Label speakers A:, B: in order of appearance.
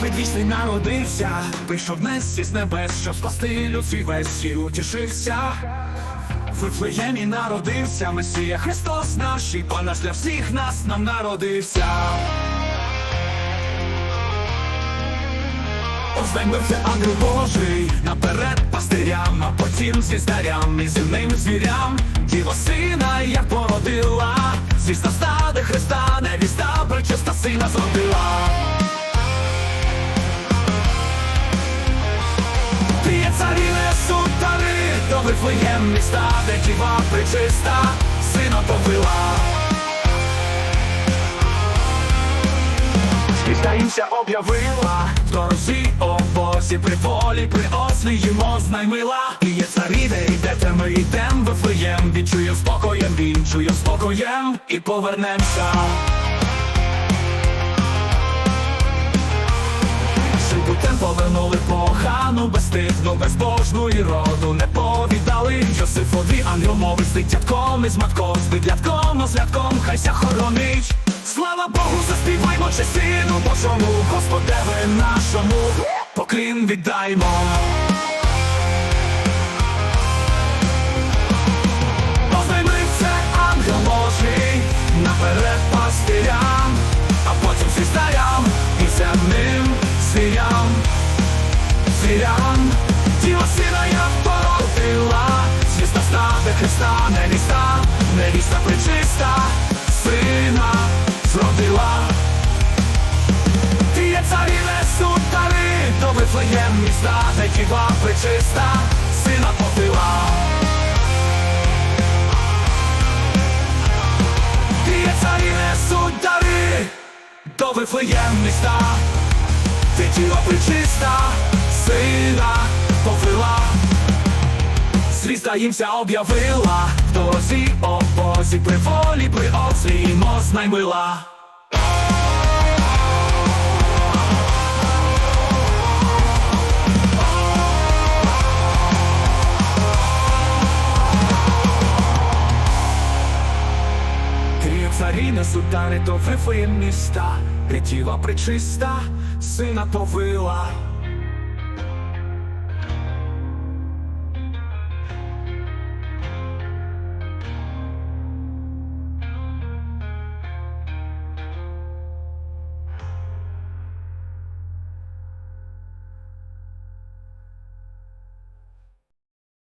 A: предвічний народився, прийшов днес із небес, щоб спасти людський весь і утішився. В Вифлеємі народився Месія Христос наш, і понад для всіх нас нам народився. Ознаймився ангел Божий наперед пастирям, а потім звіздарям і земним звірям. Діво сина, як Вифлеєм міста, де діва пречиста, сина повила. Таїмся об'явила в дорозі обозі при волі, при ослі їмо знаймила І є царі, де йдете, ми йдем Вифлеєм Відчуєм спокоєм, він чує спокоєм і повернемся погану, безстидно, безбожну і роду. Не повідали Йосифові ангел мови з дитятком із матком, з бидлятком, Хай хайся хоронить. Слава Богу, заспіваймо чи сину Божому, Господеве нашому, поклін віддаймо. Звірям, Діва сина я породила, звіста стати Христа, невіста, невіста причиста, сина зродила. Ти є царіве сутари, до Вифлеєм міста, де діва причиста, сина повила. Ти є царіве сутари, до Вифлеєм міста, де діва причиста, сина повила. Звізда їмся об'явила, в дорозі обозі, при волі, при ослі, мост наймила. Царі несуть дари до Вифлеєм міста, Рятіва причиста, сина повила.